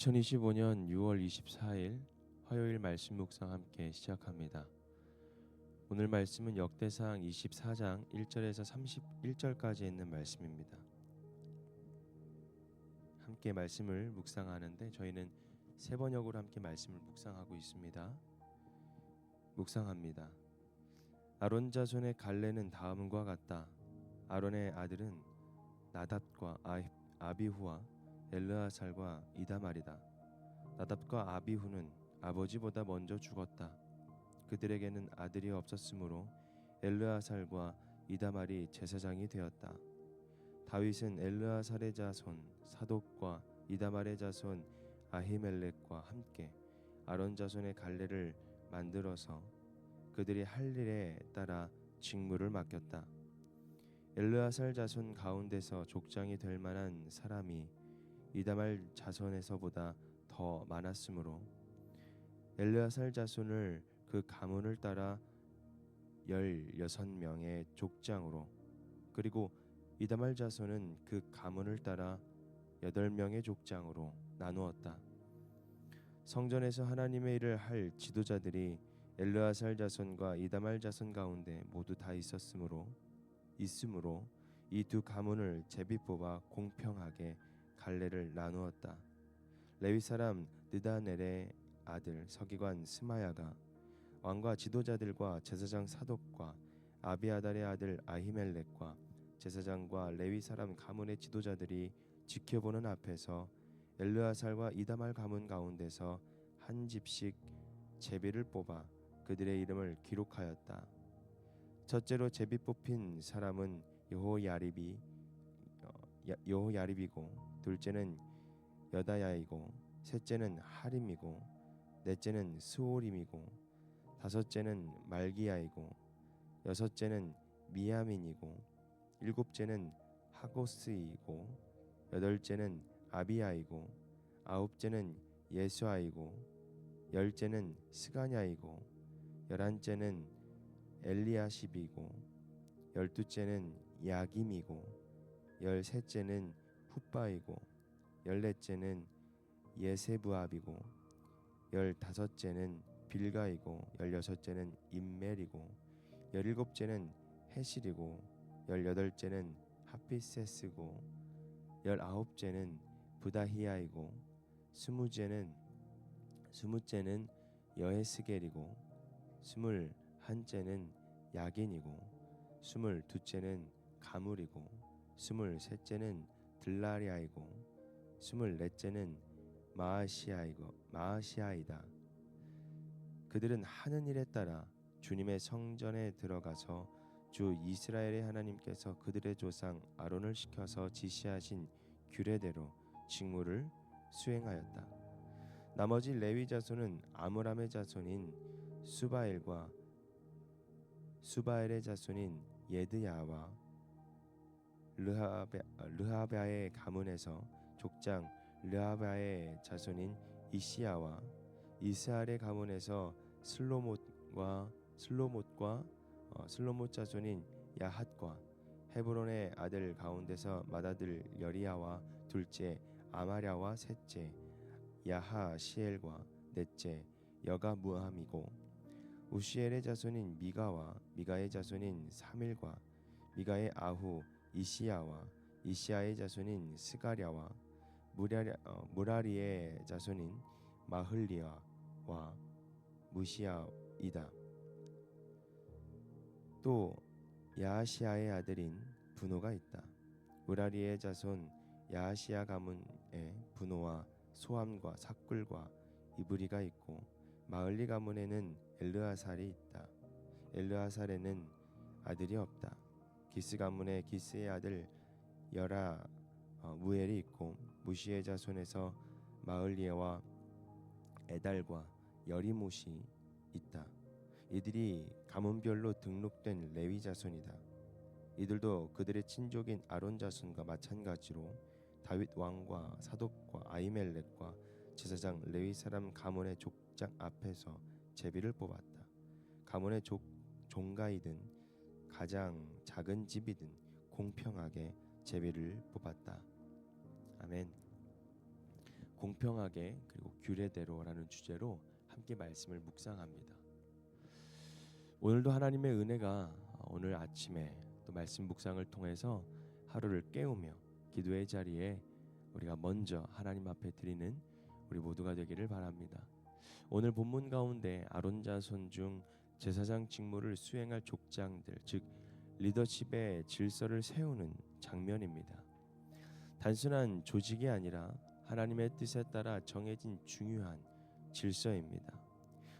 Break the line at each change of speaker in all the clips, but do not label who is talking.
2025년 6월 24일 화요일 말씀 묵상 함께 시작합니다. 오늘 말씀은 역대상 24장 1절에서 31절까지 있는 말씀입니다. 함께 말씀을 묵상하는데 저희는 세 번역으로 함께 말씀을 묵상하고 있습니다. 묵상합니다. 아론 자손의 갈래는 다음과 같다. 아론의 아들은 나답과 아- 아비후와 엘르아살과 이다말이다. 나답과 아비후는 아버지보다 먼저 죽었다. 그들에게는 아들이 없었으므로 엘르아살과 이다말이 제사장이 되었다. 다윗은 엘르아살의 자손 사독과 이다말의 자손 아히멜렉과 함께 아론 자손의 갈래를 만들어서 그들이 할 일에 따라 직무를 맡겼다. 엘르아살 자손 가운데서 족장이 될 만한 사람이 이다말 자손에서보다 더 많았으므로 엘르아살 자손을 그 가문을 따라 열여섯 명의 족장으로 그리고 이다말 자손은 그 가문을 따라 여덟 명의 족장으로 나누었다. 성전에서 하나님의 일을 할 지도자들이 엘르아살 자손과 이다말 자손 가운데 모두 다 있었으므로 있으므로 이 두 가문을 제비 뽑아 공평하게 갈래를 나누었다. 레위 사람 느다넬의 아들 서기관 스마야가 왕과 지도자들과 제사장 사독과 아비아달의 아들 아히멜렉과 제사장과 레위 사람 가문의 지도자들이 지켜보는 앞에서 엘르아살과 이다말 가문 가운데서 한 집씩 제비를 뽑아 그들의 이름을 기록하였다. 첫째로 제비 뽑힌 사람은 여호야립이 어, 야- 여호야립이고 둘째는 여다야이고 셋째는 하림이고 넷째는 스오림이고 다섯째는 말기야이고 여섯째는 미야민이고 일곱째는 하고스이고 여덟째는 아비야이고 아홉째는 예수아이고 열째는 스가냐이고 열한째는 엘리야십이고 열두째는 야김이고 열셋째는 훗바이고 열넷째는 예세부압이고 열다섯째는 빌가이고 열여섯째는 임멜이고 열일곱째는 헤실이고 열여덟째는 하피세스고 열아홉째는 부다히야이고 스무째는 스무째는 여헤스겔이고 스물 한째는 야긴이고 스물 두째는 가물이고 스물 셋째는 들라리아이고 스물 넷째는 마아시아이고 마아시아이다. 그들은 하는 일에 따라 주님의 성전에 들어가서 주 이스라엘의 하나님께서 그들의 조상 아론을 시켜서 지시하신 규례대로 직무를 수행하였다. 나머지 레위 자손은 아므람의 자손인 수바엘과 수바엘의 자손인 예드야와 르하베, 르하바의 가문에서 족장 르하바의 자손인 이시야와 이스알의 가문에서 슬로못과 슬로못과 어, 슬로못 자손인 야핫과 헤브론의 아들 가운데서 맏아들 여리야와 둘째 아마랴와 셋째 야하시엘과 넷째 여가 무함이고 우시엘의 자손인 미가와 미가의 자손인 사밀과 미가의 아후 이시야와 이시야의 자손인 스가랴와 무라리, 어, 무라리의 자손인 마흘리아와 무시야이다. 또 야하시아의 아들인 분호가 있다. 무라리의 자손 야하시아 가문에 분호와 소함과 삭굴과 이브리가 있고 마을리 가문에는 엘르아살이 있다. 엘르아살에는 아들이 없다. 기스 가문에 기스의 아들 여라 어, 무엘이 있고 무시의 자손에서 마을리에와 에달과 여리못이 있다. 이들이 가문별로 등록된 레위 자손이다. 이들도 그들의 친족인 아론 자손과 마찬가지로 다윗 왕과 사독과 아이멜렉과 제사장 레위 사람 가문의 족장 앞에서 제비를 뽑았다. 가문의 족 종가이든 가장 작은 집이든 공평하게 제비를 뽑았다. 아멘. 공평하게 그리고 규례대로라는 주제로 함께 말씀을 묵상합니다. 오늘도 하나님의 은혜가 오늘 아침에 또 말씀 묵상을 통해서 하루를 깨우며 기도의 자리에 우리가 먼저 하나님 앞에 드리는 우리 모두가 되기를 바랍니다. 오늘 본문 가운데 아론 자손 중 제사장 직무를 수행할 족장들 즉 리더십의 질서를 세우는 장면입니다. 단순한 조직이 아니라 하나님의 뜻에 따라 정해진 중요한 질서입니다.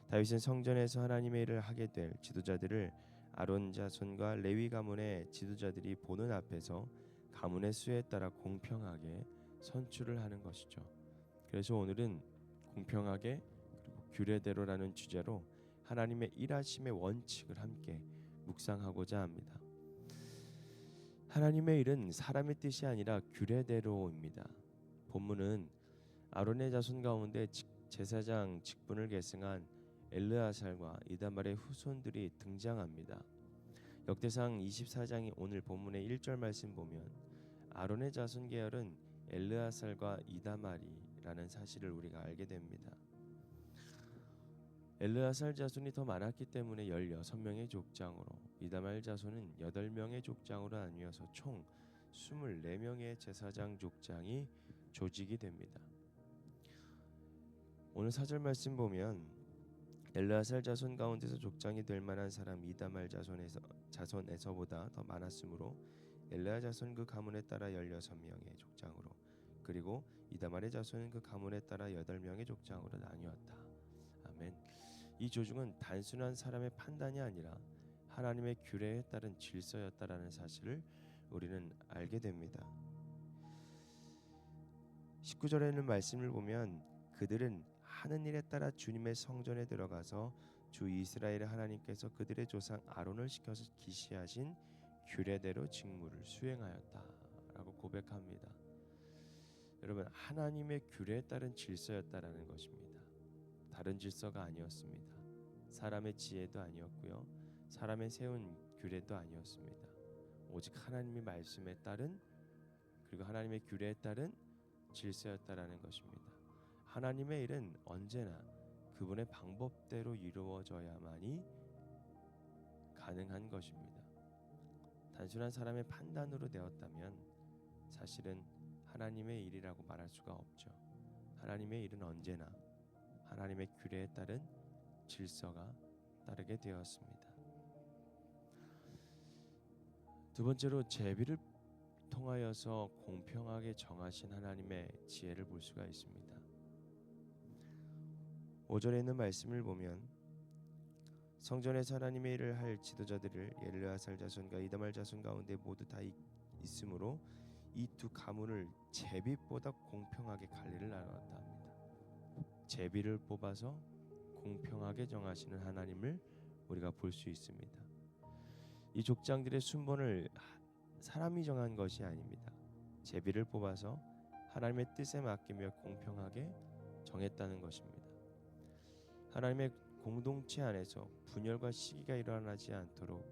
다윗은 성전에서 하나님의 일을 하게 될 지도자들을 아론 자손과 레위 가문의 지도자들이 보는 앞에서 가문의 수에 따라 공평하게 선출을 하는 것이죠. 그래서 오늘은 공평하게 그리고 규례대로라는 주제로 하나님의 일하심의 원칙을 함께 묵상하고자 합니다. 하나님의 일은 사람의 뜻이 아니라 규례대로입니다. 본문은 아론의 자손 가운데 제사장 직분을 계승한 엘르아살과 이다말의 후손들이 등장합니다. 역대상 24장이 오늘 본문의 1절 말씀 보면 아론의 자손 계열은 엘르아살과 이다말이라는 사실을 우리가 알게 됩니다. 엘르아살 자손이 더 많았기 때문에 16명의 족장으로 이다말 자손은 8명의 족장으로 나뉘어서 총 24명의 제사장 족장이 조직이 됩니다. 오늘 사절 말씀 보면 엘르아살 자손 가운데서 족장이 될 만한 사람 이다말 자손에서 자손에서보다 더 많았으므로 엘르아 자손 그 가문에 따라 16명의 족장으로 그리고 이다말의 자손은 그 가문에 따라 8명의 족장으로 나뉘었다. 아멘. 이 조중은 단순한 사람의 판단이 아니라 하나님의 규례에 따른 질서였다라는 사실을 우리는 알게 됩니다. 19절에 는 말씀을 보면 그들은 하는 일에 따라 주님의 성전에 들어가서 주 이스라엘의 하나님께서 그들의 조상 아론을 시켜서 기시하신 규례대로 직무를 수행하였다라고 고백합니다. 여러분 하나님의 규례에 따른 질서였다라는 것입니다. 다른 질서가 아니었습니다. 사람의 지혜도 아니었고요. 사람의 세운 규례도 아니었습니다. 오직 하나님의 말씀에 따른 그리고 하나님의 규례에 따른 질서였다라는 것입니다. 하나님의 일은 언제나 그분의 방법대로 이루어져야만이 가능한 것입니다. 단순한 사람의 판단으로 되었다면 사실은 하나님의 일이라고 말할 수가 없죠. 하나님의 일은 언제나 하나님의 규례에 따른 질서가 따르게 되었습니다. 두 번째로 제비를 통하여서 공평하게 정하신 하나님의 지혜를 볼 수가 있습니다. 5절에 있는 말씀을 보면 성전에서 하나님의 일을 할 지도자들을 엘르아살 자손과 이다말 자손 가운데 모두 다 있, 있으므로 이 두 가문을 제비보다 공평하게 관리를 나눴다 합니다. 제비를 뽑아서 공평하게 정하시는 하나님을 우리가 볼 수 있습니다. 이 족장들의 순번을 사람이 정한 것이 아닙니다. 제비를 뽑아서 하나님의 뜻에 맡기며 공평하게 정했다는 것입니다. 하나님의 공동체 안에서 분열과 시기가 일어나지 않도록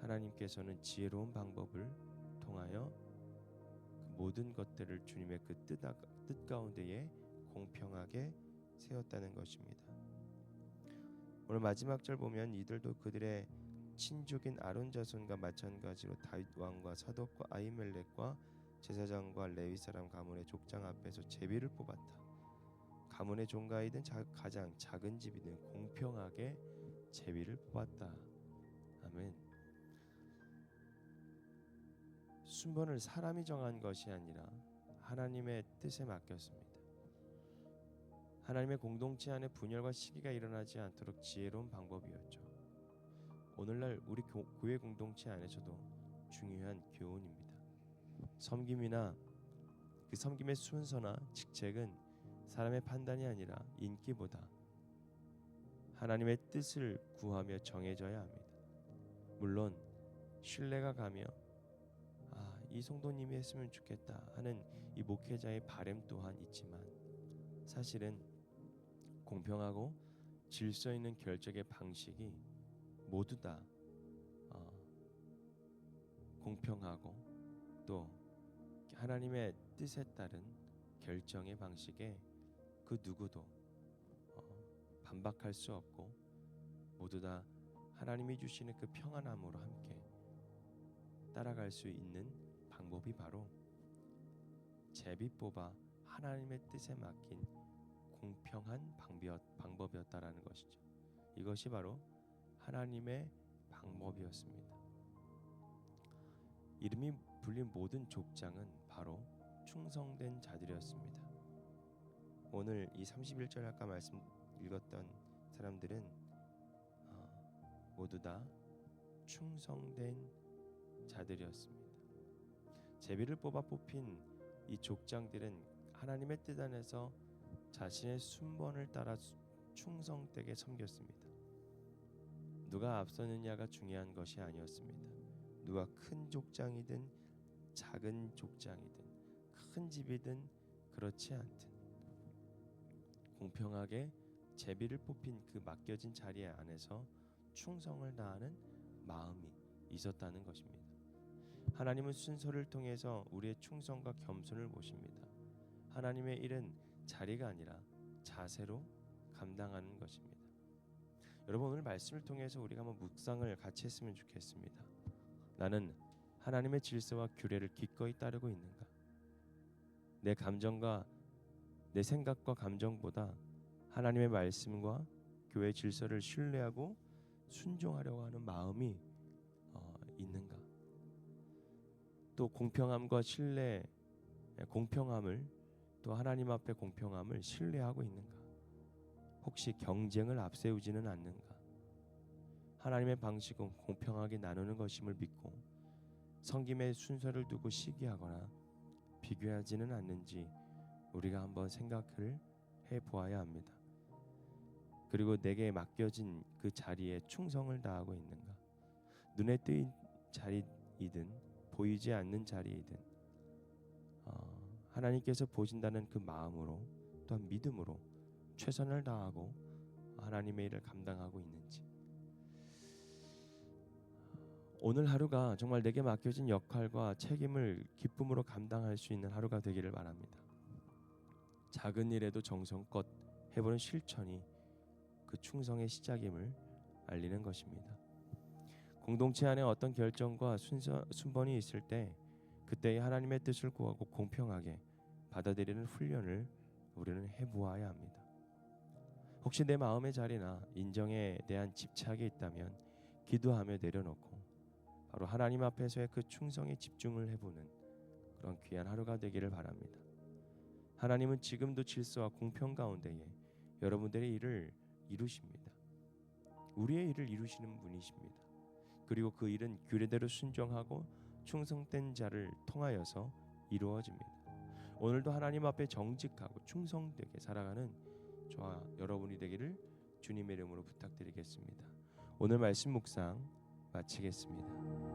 하나님께서는 지혜로운 방법을 통하여 그 모든 것들을 주님의 그 뜻, 뜻 가운데에 공평하게 세웠다는 것입니다. 오늘 마지막 절 보면 이들도 그들의 친족인 아론 자손과 마찬가지로 다윗 왕과 사독과 아이멜렉과 제사장과 레위 사람 가문의 족장 앞에서 제비를 뽑았다. 가문의 종가이든 자, 가장 작은 집이든 공평하게 제비를 뽑았다. 아멘. 순번을 사람이 정한 것이 아니라 하나님의 뜻에 맡겼습니다. 하나님의 공동체 안에 분열과 시기가 일어나지 않도록 지혜로운 방법이었죠. 오늘날 우리 교, 회 공동체 안에서도 중요한 교훈입니다. 섬김이나 그 섬김의 순서나 직책은 사람의 판단이 아니라 인기보다 하나님의 뜻을 구하며 정해져야 합니다. 물론 신뢰가 가며 아, 이 성도님이 했으면 좋겠다 하는 이 목회자의 바램 또한 있지만 사실은 공평하고 질서 있는 결정의 방식이 모두 다 어, 공평하고 또 하나님의 뜻에 따른 결정의 방식에 그 누구도 어, 반박할 수 없고 모두 다 하나님이 주시는 그 평안함으로 함께 따라갈 수 있는 방법이 바로 제비 뽑아 하나님의 뜻에 맡긴 공평한 방비였, 방법이었 다라는 것이죠. 이것이 바로 하나님의 방법이었습니다. 이름이 불린 모든 족장은 바로 충성된 자들이었습니다. 오늘 이 31절 아까 말씀 읽었던 사람들은 어, 모두 다 충성된 자들이었습니다. 제비를 뽑아 뽑힌 이 족장들은 하나님의 뜻 안에서 자신의 순번을 따라 수- 충성되게 섬겼습니다. 누가 앞서느냐가 중요한 것이 아니었습니다. 누가 큰 족장이든 작은 족장이든 큰 집이든 그렇지 않든 공평하게 제비를 뽑힌 그 맡겨진 자리 안에서 충성을 다하는 마음이 있었다는 것입니다. 하나님은 순서를 통해서 우리의 충성과 겸손을 보십니다. 하나님의 일은 자리가 아니라 자세로 감당하는 것입니다. 여러분 오늘 말씀을 통해서 우리가 한번 묵상을 같이 했으면 좋겠습니다. 나는 하나님의 질서와 규례를 기꺼이 따르고 있는가? 내 감정과 내 생각과 감정보다 하나님의 말씀과 교회 질서를 신뢰하고 순종하려고 하는 마음이 어, 있는가? 또 공평함과 신뢰, 공평함을 또 하나님 앞에 공평함을 신뢰하고 있는가? 혹시 경쟁을 앞세우지는 않는가? 하나님의 방식은 공평하게 나누는 것임을 믿고 성김의 순서를 두고 시기하거나 비교하지는 않는지 우리가 한번 생각을 해 보아야 합니다. 그리고 내게 맡겨진 그 자리에 충성을 다하고 있는가? 눈에 띄는 자리이든 보이지 않는 자리이든 어, 하나님께서 보신다는 그 마음으로 또한 믿음으로 최선을 다하고 하나님의 일을 감당하고 있는지 오늘 하루가 정말 내게 맡겨진 역할과 책임을 기쁨으로 감당할 수 있는 하루가 되기를 바랍니다. 작은 일에도 정성껏 해보는 실천이 그 충성의 시작임을 알리는 것입니다. 공동체 안에 어떤 결정과 순서, 순번이 있을 때 그때의 하나님의 뜻을 구하고 공평하게 받아들이는 훈련을 우리는 해보아야 합니다. 혹시 내 마음의 자리나 인정에 대한 집착이 있다면 기도하며 내려놓고 바로 하나님 앞에서의 그 충성에 집중을 해보는 그런 귀한 하루가 되기를 바랍니다. 하나님은 지금도 질서와 공평 가운데에 여러분들의 일을 이루십니다. 우리의 일을 이루시는 분이십니다. 그리고 그 일은 규례대로 순종하고 충성된 자를 통하여서 이루어집니다. 오늘도 하나님 앞에 정직하고 충성되게 살아가는 저와 여러분이 되기를 주님의 이름으로 부탁드리겠습니다. 오늘 말씀 묵상 마치겠습니다.